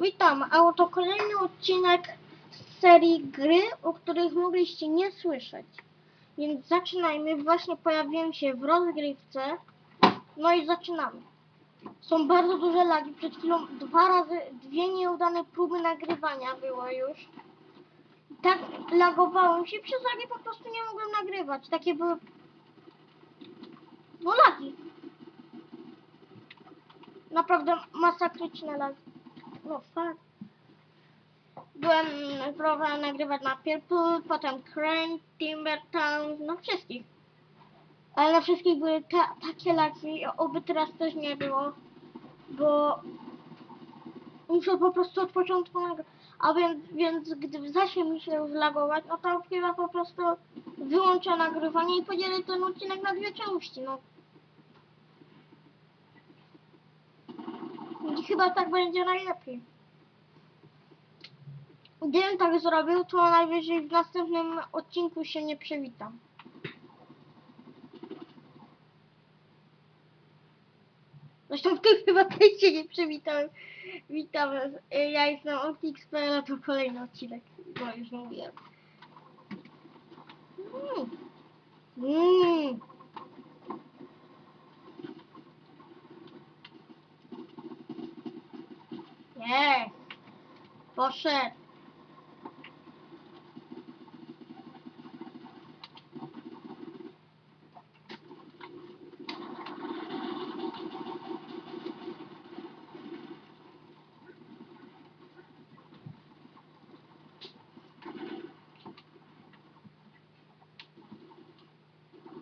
Witam, a oto kolejny odcinek z serii gry, o których mogliście nie słyszeć. Więc zaczynajmy. Właśnie pojawiłem się w rozgrywce. No i zaczynamy. Są bardzo duże lagi. Przed chwilą dwa razy, dwie nieudane próby nagrywania było już. Tak lagowałem się, przez lagi po prostu nie mogłem nagrywać. Takie były... No lagi. Naprawdę masakryczne lagi. No fuck. Byłem, próbowałem nagrywać na Purple, potem Crane, Timber Town, no wszystkich. Ale na wszystkich były ta, takie lagi, oby teraz też nie było, bo muszę po prostu od początku nagrywać. A więc, więc gdy zacznie mi się już lagować, no to chyba po prostu wyłączę nagrywanie i podzielę ten odcinek na dwie części, no. I chyba tak będzie najlepiej. Gdybym tak zrobił, to najwyżej w następnym odcinku się nie przywitam. Zresztą w tym chyba też się nie przywitałem. Witam, y, ja jestem OTX.pl, a to kolejny odcinek, bo już mówiłem. Mm. Mm. Nie. Poszedł.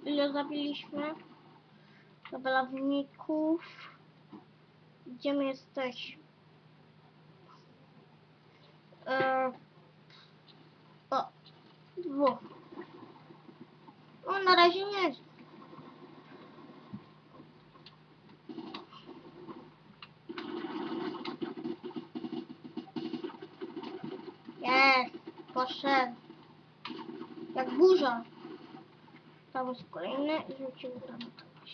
Ile zabiliśmy? Zabalawników. Gdzie my jesteśmy? Dwóch. No na razie nie jest. Poszedł. Jak burza. Tam jest kolejny i rzucimy tam kogoś.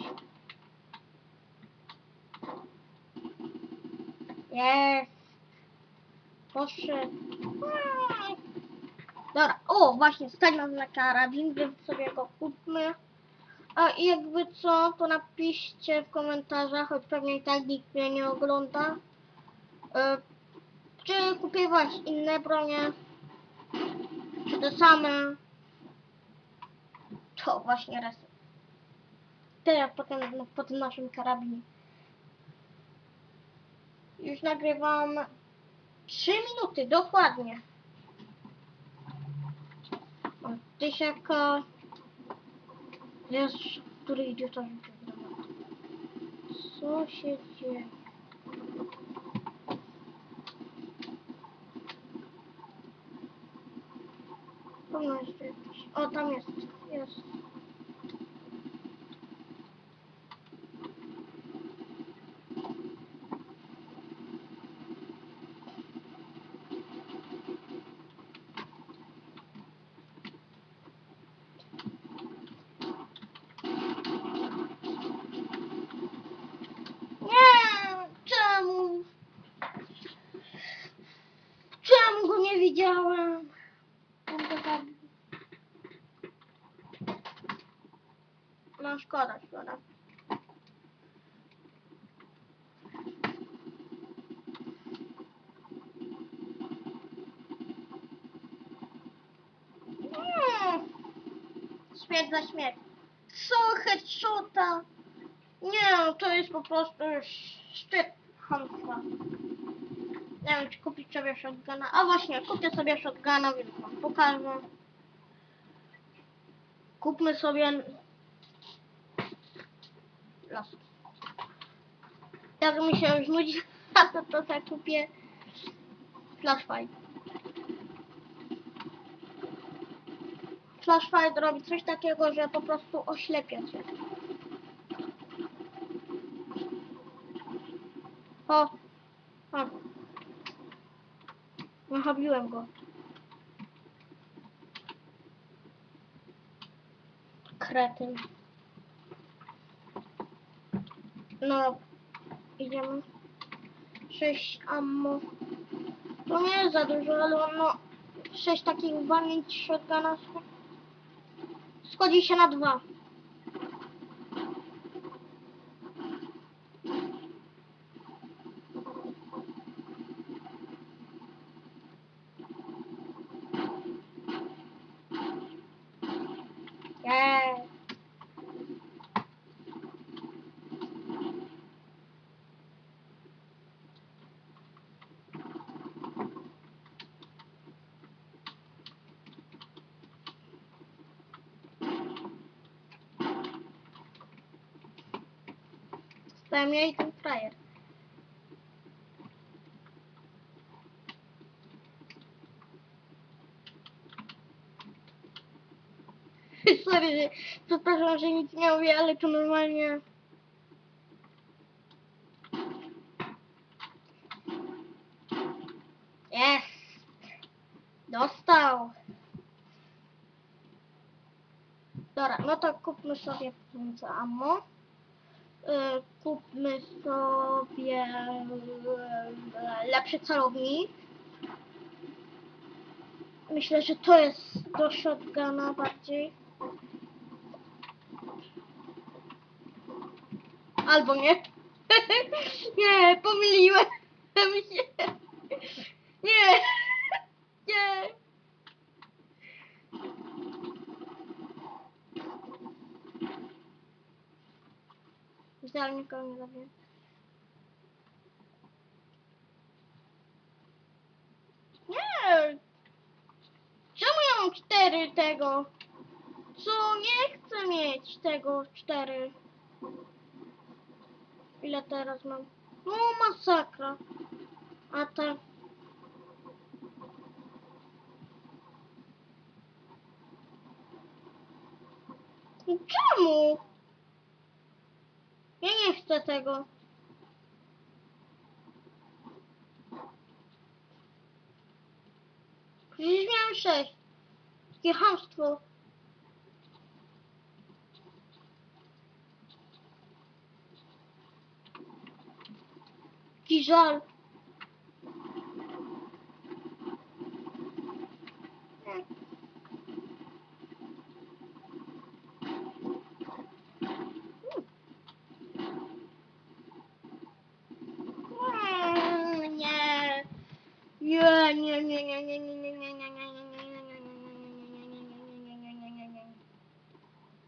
Jest. Poszedł. Dobra, o właśnie, stać nam na karabin, więc sobie go kupmy. A i jakby co, to napiszcie w komentarzach, choć pewnie i tak nikt mnie nie ogląda. E, czy kupować inne bronie? Czy te same? To właśnie raz. Teraz potem no, naszym karabinie. Już nagrywam 3 minuty, dokładnie. O, tysiaka. Jest, który rzucił granat. Co się dzieje? O, tam jest. Jest. Nie, czemu? Zabił. No szkoda, szkoda. Nie. Śmierć za śmierć. Co headshota? Nie, no to jest po prostu szczyt hamstwa. Nie wiem, czy kupić sobie shotguna. A właśnie, kupię sobie shotguna, więc wam pokażę. Kupmy sobie... Los. Jak mi się już nudzi, to to tak kupię flashlight. Flashlight robi coś takiego, że po prostu oślepia cię. O! O! Nachabiłem go. Kretyn. No, idziemy. 6 ammo. To nie jest za dużo, ale no... Sześć takich walnięć shotguna schodzi się na dwa. Zostałem ja i ten frajer. Sorry, przepraszam, że nic nie mówię, ale to normalnie. Jest! Dostał! Dobra, no to kupmy sobie pieniądze ammo. Y, kupmy sobie y, lepszy celownik. Myślę, że to jest do shotguna bardziej. Albo nie. nie, pomyliłem się. Nie. Myślałem, nikogo nie zabiję. Nie! Czemu ja mam cztery tego? Co? Nie chcę mieć tego cztery. Ile teraz mam? No masakra. A te... Czemu? Chcę tego. Przecież miałem sześć. Takie hamstwo. Jaki żal.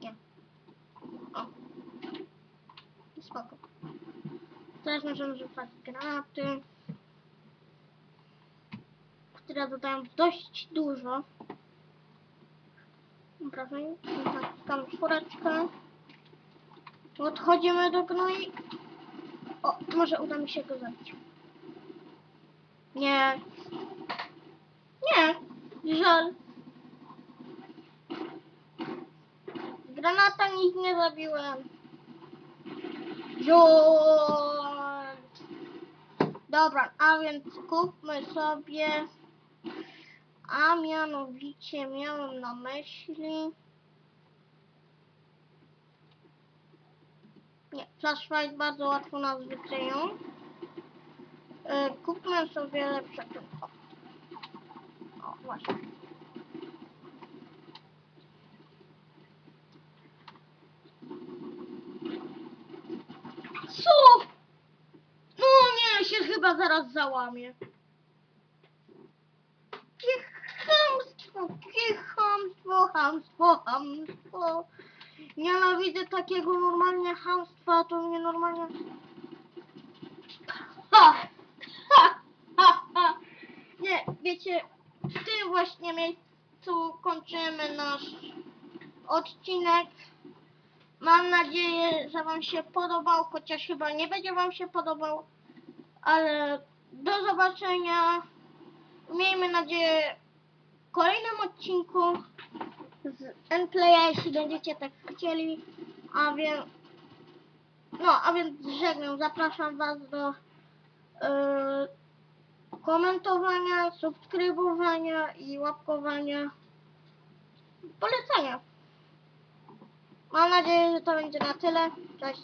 Nie. O. Spoko. Teraz możemy rzucać granaty, które dodają dość dużo. Obrażeń. Tam czwóreczkę. Odchodzimy do gnoi. O, może uda mi się go zabić. Nie. Nie. Żal. Granata nic nie zabiłem. Żal. Dobra, a więc kupmy sobie. A mianowicie miałem na myśli. Nie, flashlight bardzo łatwo nas wykryją. E, kupmy sobie lepsze tylko. Właśnie. Co? No nie, się chyba zaraz załamie. Jakie chamstwo, jakie chamstwo, chamstwo, chamstwo. Nienawidzę takiego normalnie chamstwa, to mnie normalnie... Ha! Ha! Ha! Ha! Nie, wiecie, tym właśnie miejscu kończymy nasz odcinek. Mam nadzieję, że Wam się podobał, chociaż chyba nie będzie Wam się podobał, ale do zobaczenia. Miejmy nadzieję w kolejnym odcinku z Enplaya, jeśli będziecie tak chcieli. A więc, no, a więc żegnam, zapraszam Was do yy, komentowania, subskrybowania i łapkowania, polecania. Mam nadzieję, że to będzie na tyle. Cześć.